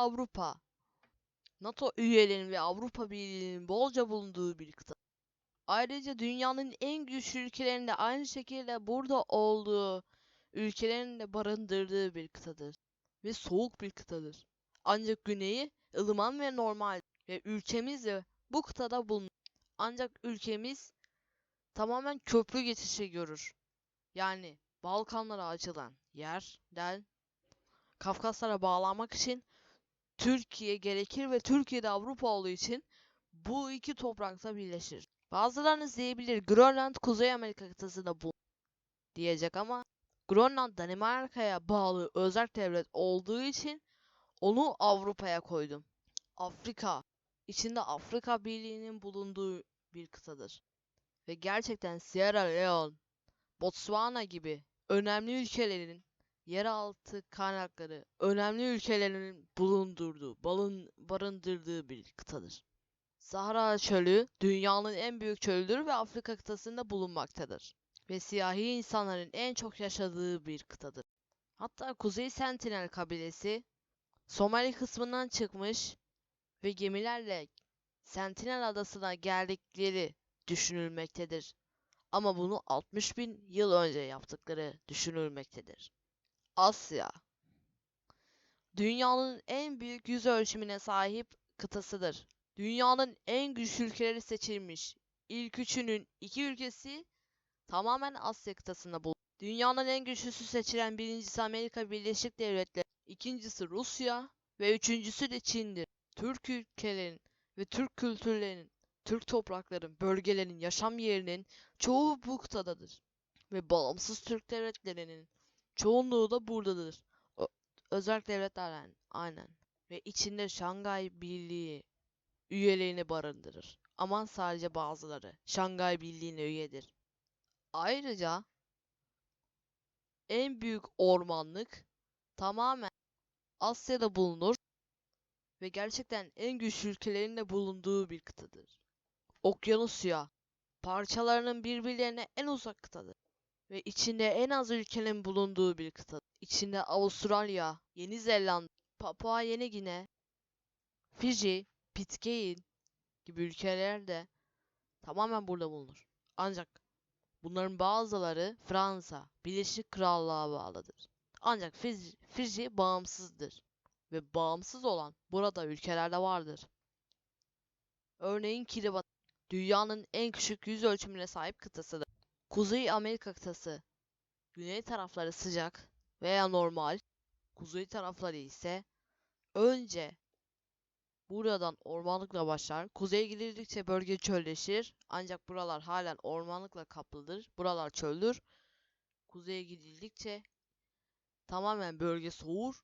Avrupa. NATO üyelerinin ve Avrupa Birliği'nin bolca bulunduğu bir kıta. Ayrıca dünyanın en güçlü ülkelerinde aynı şekilde burada olduğu ülkelerin de barındırdığı bir kıtadır. Ve soğuk bir kıtadır. Ancak güneyi ılıman ve normal ve ülkemiz de bu kıtada bulunur. Ancak ülkemiz tamamen köprü geçişi görür. Yani Balkanlara açılan yerden Kafkaslara bağlanmak için Türkiye gerekir ve Türkiye'de Avrupa olduğu için bu iki toprakta birleşir. Bazılarınız diyebilir Grönland Kuzey Amerika kıtasında bu diyecek ama Grönland Danimarka'ya bağlı özel devlet olduğu için onu Avrupa'ya koydum. Afrika içinde Afrika Birliği'nin bulunduğu bir kıtadır. Ve gerçekten Sierra Leone, Botswana gibi önemli ülkelerin yeraltı kaynakları önemli ülkelerin bulundurduğu, balın, barındırdığı bir kıtadır. Sahra Çölü dünyanın en büyük çölüdür ve Afrika kıtasında bulunmaktadır. Ve siyahi insanların en çok yaşadığı bir kıtadır. Hatta Kuzey Sentinel kabilesi Somali kısmından çıkmış ve gemilerle Sentinel adasına geldikleri düşünülmektedir. Ama bunu 60 bin yıl önce yaptıkları düşünülmektedir. Asya Dünyanın en büyük yüz ölçümüne sahip kıtasıdır. Dünyanın en güçlü ülkeleri seçilmiş. İlk üçünün iki ülkesi tamamen Asya kıtasında bulunur. Dünyanın en güçlüsü seçilen birincisi Amerika Birleşik Devletleri, ikincisi Rusya ve üçüncüsü de Çin'dir. Türk ülkelerin ve Türk kültürlerinin, Türk toprakların, bölgelerin, yaşam yerinin çoğu bu kıtadadır. Ve bağımsız Türk devletlerinin çoğunluğu da buradadır. Ö- özel devletlerden aynen. Ve içinde Şangay Birliği üyelerini barındırır. Ama sadece bazıları Şangay Birliği'ne üyedir. Ayrıca en büyük ormanlık tamamen Asya'da bulunur ve gerçekten en güçlü ülkelerin de bulunduğu bir kıtadır. Okyanusya parçalarının birbirlerine en uzak kıtadır ve içinde en az ülkenin bulunduğu bir kıtadır. İçinde Avustralya, Yeni Zelanda, Papua Yeni Gine, Fiji, Pitcairn gibi ülkeler de tamamen burada bulunur. Ancak bunların bazıları Fransa, Birleşik Krallığa bağlıdır. Ancak Fiji, Fiji bağımsızdır ve bağımsız olan burada ülkelerde vardır. Örneğin Kiribati dünyanın en küçük yüz ölçümüne sahip kıtasıdır. Kuzey Amerika kıtası güney tarafları sıcak veya normal, kuzey tarafları ise önce buradan ormanlıkla başlar. Kuzeye gidildikçe bölge çölleşir. Ancak buralar halen ormanlıkla kaplıdır. Buralar çöldür. Kuzeye gidildikçe tamamen bölge soğur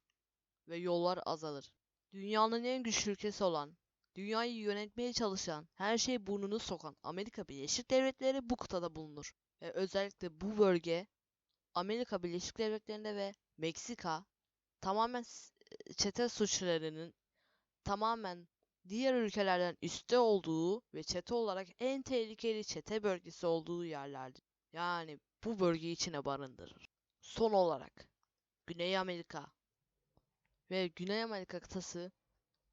ve yollar azalır. Dünyanın en güçlü ülkesi olan, dünyayı yönetmeye çalışan, her şeye burnunu sokan Amerika Birleşik Devletleri bu kıtada bulunur. Ve özellikle bu bölge Amerika Birleşik Devletleri'nde ve Meksika tamamen s- çete suçlarının tamamen diğer ülkelerden üstte olduğu ve çete olarak en tehlikeli çete bölgesi olduğu yerlerdir. Yani bu bölgeyi içine barındırır. Son olarak Güney Amerika ve Güney Amerika kıtası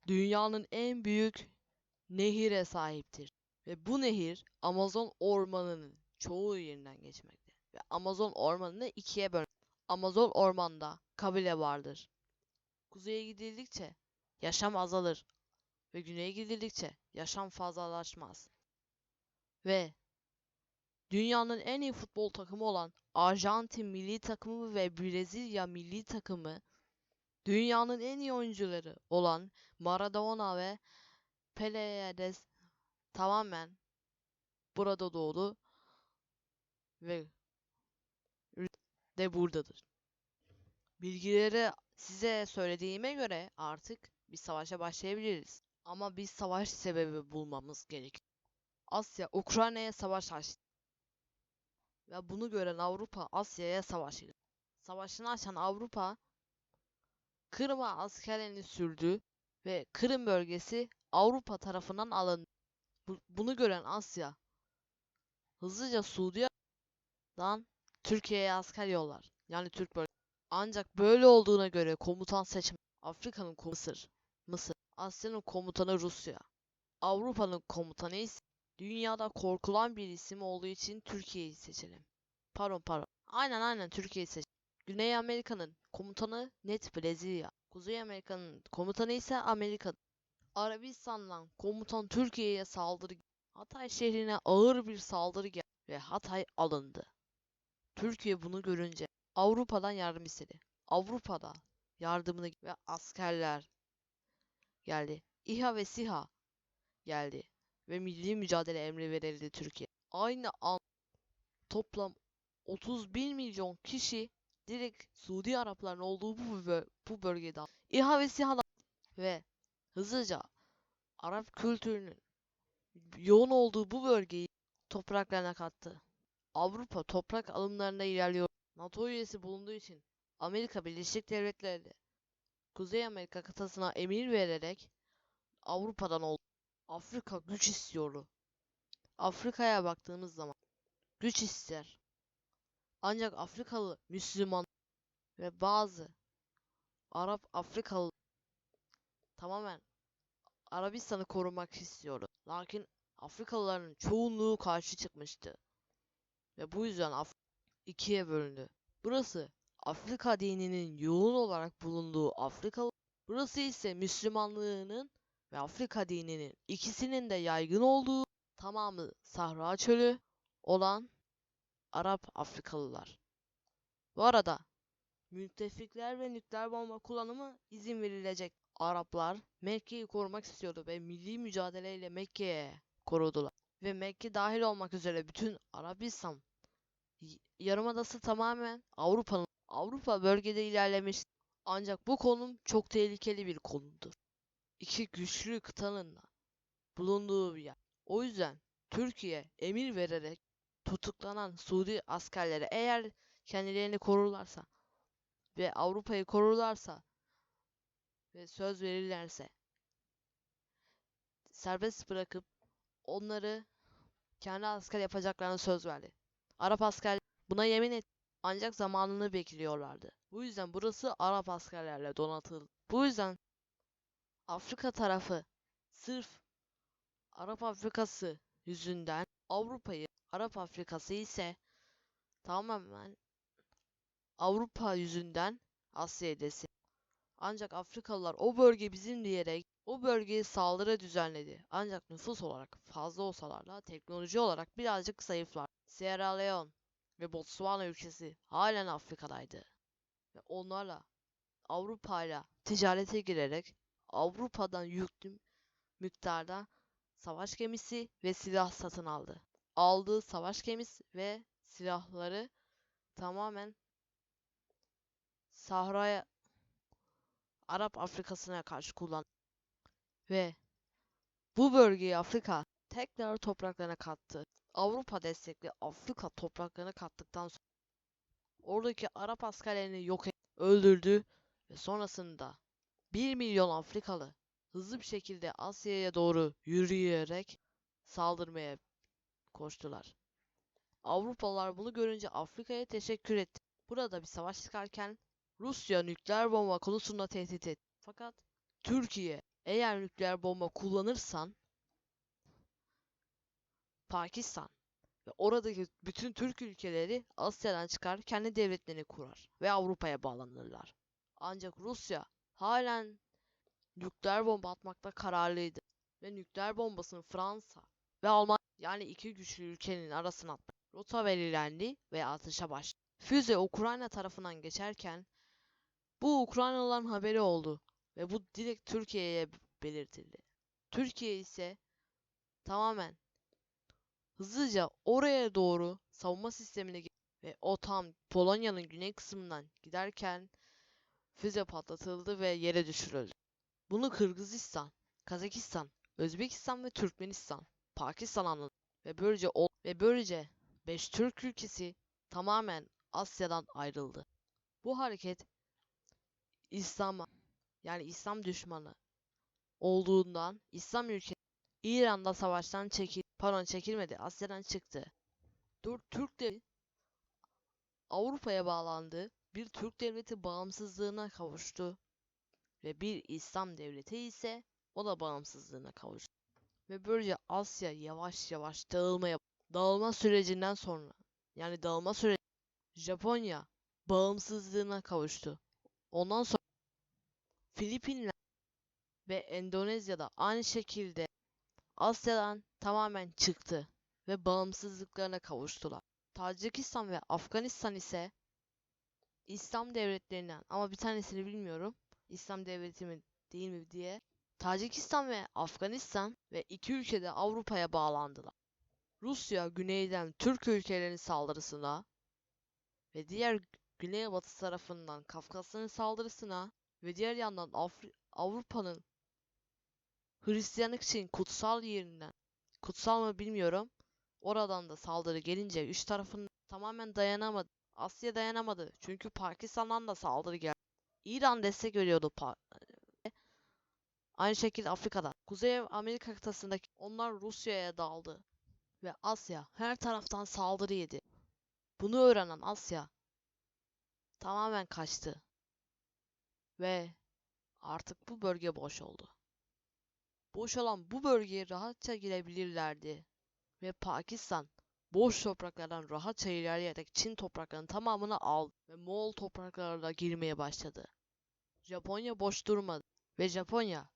dünyanın en büyük nehire sahiptir. Ve bu nehir Amazon ormanının çoğu yerinden geçmekte. Ve Amazon ormanını ikiye böl. Amazon ormanda kabile vardır. Kuzeye gidildikçe yaşam azalır ve güneye gidildikçe yaşam fazlalaşmaz. Ve dünyanın en iyi futbol takımı olan Arjantin milli takımı ve Brezilya milli takımı dünyanın en iyi oyuncuları olan Maradona ve Pele'ye tamamen burada doğdu ve de buradadır. Bilgileri size söylediğime göre artık bir savaşa başlayabiliriz. Ama bir savaş sebebi bulmamız gerekiyor. Asya Ukrayna'ya savaş açtı. Ve bunu gören Avrupa Asya'ya savaş ilan. Savaşını açan Avrupa Kırım'a askerlerini sürdü ve Kırım bölgesi Avrupa tarafından alındı. Bu- bunu gören Asya hızlıca Suudi'den Türkiye'ye asker yollar. Yani Türk bölgesi. Ancak böyle olduğuna göre komutan seçme Afrika'nın komutanı Mısır. Mısır. Asya'nın komutanı Rusya. Avrupa'nın komutanı ise dünyada korkulan bir isim olduğu için Türkiye'yi seçelim. Pardon pardon. Aynen aynen Türkiye'yi seç. Güney Amerika'nın komutanı net Brezilya. Kuzey Amerika'nın komutanı ise Amerika. Arabistan'dan komutan Türkiye'ye saldırı Hatay şehrine ağır bir saldırı geldi ve Hatay alındı. Türkiye bunu görünce Avrupa'dan yardım istedi. Avrupa'da yardımını ve askerler geldi. İHA ve SİHA geldi ve milli mücadele emri verildi Türkiye. Aynı an toplam 31 milyon kişi direkt Suudi Arapların olduğu bu, bu bölgede İHA ve SİHA'lar ve hızlıca Arap kültürünün yoğun olduğu bu bölgeyi topraklarına kattı. Avrupa toprak alımlarında ilerliyor. NATO üyesi bulunduğu için Amerika Birleşik Devletleri de Kuzey Amerika kıtasına emir vererek Avrupa'dan oldu. Afrika güç istiyordu. Afrika'ya baktığımız zaman güç ister. Ancak Afrikalı Müslüman ve bazı Arap Afrikalı tamamen Arabistan'ı korumak istiyordu. Lakin Afrikalıların çoğunluğu karşı çıkmıştı. Ve bu yüzden Af ikiye bölündü. Burası Afrika dininin yoğun olarak bulunduğu Afrika, burası ise Müslümanlığının ve Afrika dininin ikisinin de yaygın olduğu tamamı Sahra çölü olan Arap Afrikalılar. Bu arada müttefikler ve nükleer bomba kullanımı izin verilecek. Araplar Mekke'yi korumak istiyordu ve milli mücadeleyle Mekke'ye korudular. Ve Mekke dahil olmak üzere bütün Arabistan yarımadası tamamen Avrupa'nın Avrupa bölgede ilerlemiş. Ancak bu konum çok tehlikeli bir konumdur. İki güçlü kıtanın bulunduğu bir yer. O yüzden Türkiye emir vererek tutuklanan Suudi askerlere eğer kendilerini korurlarsa ve Avrupa'yı korurlarsa ve söz verirlerse serbest bırakıp onları kendi asker yapacaklarına söz verdi. Arap asker buna yemin et ancak zamanını bekliyorlardı. Bu yüzden burası Arap askerlerle donatıldı. Bu yüzden Afrika tarafı sırf Arap Afrikası yüzünden Avrupa'yı, Arap Afrikası ise tamamen Avrupa yüzünden Asya'ya desin. Ancak Afrikalılar o bölge bizim diyerek o bölgeye saldırı düzenledi. Ancak nüfus olarak fazla olsalar da teknoloji olarak birazcık zayıflar. Sierra Leone ve Botswana ülkesi halen Afrika'daydı. Ve onlarla Avrupa'yla ticarete girerek Avrupa'dan yüklü miktarda savaş gemisi ve silah satın aldı. Aldığı savaş gemisi ve silahları tamamen Sahra'ya Arap Afrikası'na karşı kullandı. Ve bu bölgeyi Afrika tekrar topraklarına kattı. Avrupa destekli Afrika topraklarına kattıktan sonra oradaki Arap askerlerini yok et, öldürdü ve sonrasında 1 milyon Afrikalı hızlı bir şekilde Asya'ya doğru yürüyerek saldırmaya koştular. Avrupalılar bunu görünce Afrika'ya teşekkür etti. Burada bir savaş çıkarken Rusya nükleer bomba konusunda tehdit etti. Fakat Türkiye eğer nükleer bomba kullanırsan Pakistan ve oradaki bütün Türk ülkeleri Asya'dan çıkar kendi devletlerini kurar ve Avrupa'ya bağlanırlar. Ancak Rusya halen nükleer bomba atmakta kararlıydı ve nükleer bombasını Fransa ve Almanya yani iki güçlü ülkenin arasına attı. Rota belirlendi ve atışa başladı. Füze Ukrayna tarafından geçerken bu Ukraynalıların haberi oldu ve bu direkt Türkiye'ye belirtildi. Türkiye ise tamamen hızlıca oraya doğru savunma sistemine ve o tam Polonya'nın güney kısmından giderken füze patlatıldı ve yere düşürüldü. Bunu Kırgızistan, Kazakistan, Özbekistan ve Türkmenistan, Pakistan anladı ve böylece ol- ve böylece 5 Türk ülkesi tamamen Asya'dan ayrıldı. Bu hareket İslam'a yani İslam düşmanı olduğundan İslam ülke İran'da savaştan çekil pardon çekilmedi Asya'dan çıktı. Dur Türk devleti Avrupa'ya bağlandı. Bir Türk devleti bağımsızlığına kavuştu. Ve bir İslam devleti ise o da bağımsızlığına kavuştu. Ve böylece Asya yavaş yavaş dağılmaya dağılma sürecinden sonra yani dağılma süreci Japonya bağımsızlığına kavuştu. Ondan sonra Filipinler ve Endonezya'da aynı şekilde Asya'dan tamamen çıktı ve bağımsızlıklarına kavuştular. Tacikistan ve Afganistan ise İslam devletlerinden ama bir tanesini bilmiyorum. İslam devleti mi değil mi diye. Tacikistan ve Afganistan ve iki ülke de Avrupa'ya bağlandılar. Rusya güneyden Türk ülkelerinin saldırısına ve diğer güneybatı tarafından Kafkasların saldırısına ve diğer yandan Afri- Avrupa'nın Hristiyanlık için kutsal yerinden kutsal mı bilmiyorum. Oradan da saldırı gelince üç tarafın tamamen dayanamadı. Asya dayanamadı. Çünkü Pakistan'dan da saldırı geldi. İran destek veriyordu. Pa- Aynı şekilde Afrika'da. Kuzey Amerika kıtasındaki onlar Rusya'ya daldı. Ve Asya her taraftan saldırı yedi. Bunu öğrenen Asya tamamen kaçtı. Ve artık bu bölge boş oldu. Boş olan bu bölgeye rahatça girebilirlerdi. Ve Pakistan boş topraklardan rahatça ilerleyerek Çin topraklarının tamamını aldı ve Moğol topraklarına girmeye başladı. Japonya boş durmadı ve Japonya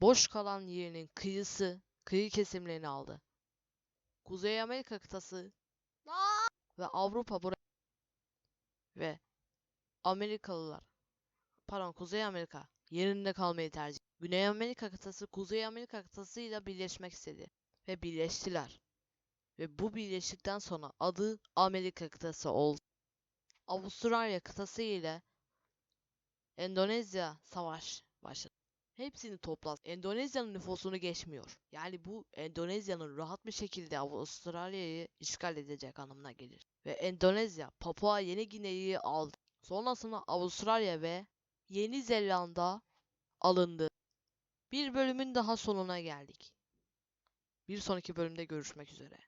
boş kalan yerinin kıyısı, kıyı kesimlerini aldı. Kuzey Amerika kıtası ve Avrupa buraya ve Amerikalılar pardon Kuzey Amerika yerinde kalmayı tercih. Güney Amerika kıtası Kuzey Amerika kıtasıyla birleşmek istedi ve birleştiler. Ve bu birleştikten sonra adı Amerika kıtası oldu. Avustralya kıtası ile Endonezya savaş başladı. Hepsini toplas. Endonezya'nın nüfusunu geçmiyor. Yani bu Endonezya'nın rahat bir şekilde Avustralya'yı işgal edecek anlamına gelir. Ve Endonezya Papua Yeni Gine'yi aldı. Sonrasında Avustralya ve Yeni Zelanda alındı. Bir bölümün daha sonuna geldik. Bir sonraki bölümde görüşmek üzere.